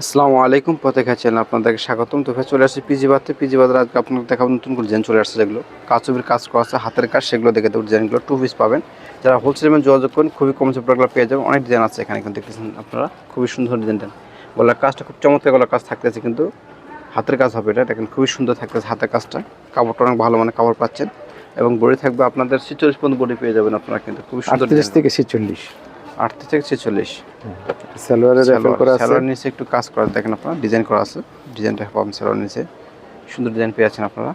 আসসালামু আলাইকুম পতেখা চ্যানেল আপনাদেরকে স্বাগতম। তো চলে আসছি পিজি বাদতে পিজি বাদের আজকে আপনাদের দেখাবো নতুন করে ডিজাইন চলে আসছে যেগুলো। কাচুবির কাজ করা আছে হাতের কাজ সেগুলো দেখে দেবো ডিজাইনগুলো টু পিস পাবেন। যারা হোলসেল যোগাযোগ করেন খুবই কম প্রোডাক্টগুলো পেয়ে যাবেন। অনেক ডিজাইন আছে এখানে কিন্তু দেখতেছেন আপনারা খুবই সুন্দর ডিজাইন দেন গলার কাজটা খুব চমৎকার গলার কাজ থাকতেছে কিন্তু হাতের কাজ হবে এটা। দেখেন খুবই সুন্দর থাকতেছে হাতের কাজটা। কাপড়টা অনেক ভালো মানে কাপড় পাচ্ছেন। এবং বডি থাকবে আপনাদের ছিচল্লিশ পর্যন্ত বডি পেয়ে যাবেন আপনারা কিন্তু খুবই সুন্দর থেকে ছেচল্লিশ। আটত্রিশ থেকে ছেচল্লিশ। আছে। স্যালোয়ার নিচে একটু কাজ করা দেখেন আপনারা ডিজাইন করা আছে। ডিজাইনটা পাবেন স্যালোয়ার নিচে। সুন্দর ডিজাইন পেয়েছেন আপনারা।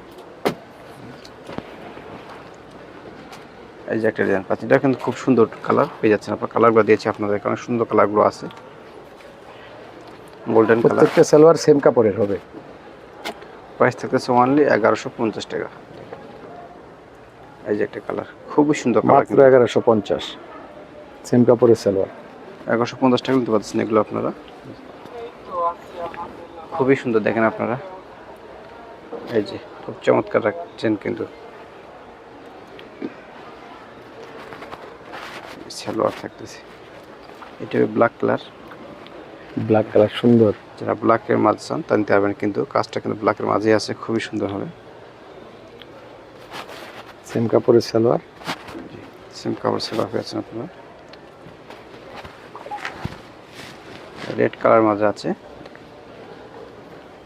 এই যে একটা ডিজাইন পাচ্ছেন এটা কিন্তু খুব সুন্দর কালার পেয়ে যাচ্ছেন আপনার। কালারগুলো দিয়েছি আপনাদের কারণ সুন্দর কালারগুলো আছে। Golden colour. প্রত্যেকটা সালোয়ার সেম কাপড়ের হবে। প্রাইস থাকতেছে অনলি এগারোশো পঞ্চাশ টাকা। এই যে একটা কালার খুবই সুন্দর কালার এগারোশো পঞ্চাশ। সেম কাপড়ের সালোয়ার। এগারোশো পঞ্চাশ টাকা নিতে পারছেন এগুলো আপনারা? খুবই সুন্দর দেখেন আপনারা। এই যে খুব চমৎকার রাখছেন কিন্তু। সালোয়ার থাকতেছে। এটা ব্ল্যাক কালার ব্ল্যাক কালার সুন্দর। যারা ব্ল্যাকের মাঝে চান তা নিতে পারবেন কিন্তু। কাজটা কিন্তু ব্ল্যাকের মাঝেই আছে খুবই সুন্দর হবে। সেম কাপড়ের সালোয়ার। সেম কাপড় সেবা পেয়েছেন আপনারা। রেড কালার মাঝে আছে।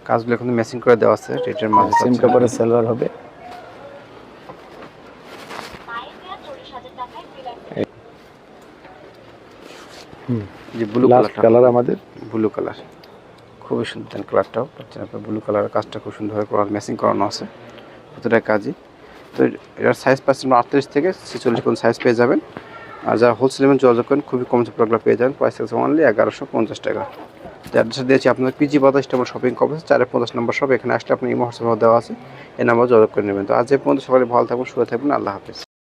কাজগুলো কিন্তু ম্যাচিং করে দেওয়া আছে রেডের মাঝে সেম পাচ্ছেন। কাপড়ের সালোয়ার হবে। যে ব্লু কালার আমাদের। ব্লু কালার খুবই সুন্দর দেন কালারটাও পাচ্ছেন আপনার ব্লু কালারের কাজটা খুব সুন্দরভাবে করা ম্যাচিং করানো আছে। প্রতিটা কাজই। তো এটার সাইজ পাচ্ছেন আটত্রিশ থেকে ছেচল্লিশ কোন সাইজ পেয়ে যাবেন। আর যারা হোলসেল এবং যোগাযোগ করেন, খুবই কম প্রোগ্রাম পেয়ে যান প্রাইস থাকছে অনলি এগারোশো পঞ্চাশ টাকা। অ্যাড্রেস দিয়েছি আপনার পিজি বাতাস আমার শপিং কমপ্লেক্স চারে পঞ্চাশ নম্বর শপ এখানে আসলে আপনি ইমো হোয়াটসঅ্যাপ দেওয়া আছে, এই নাম্বার যোগাযোগ করে নেবেন। তো আজ পর্যন্ত সকালে ভালো থাকবেন সুস্থ থাকবেন আল্লাহ হাফিজ।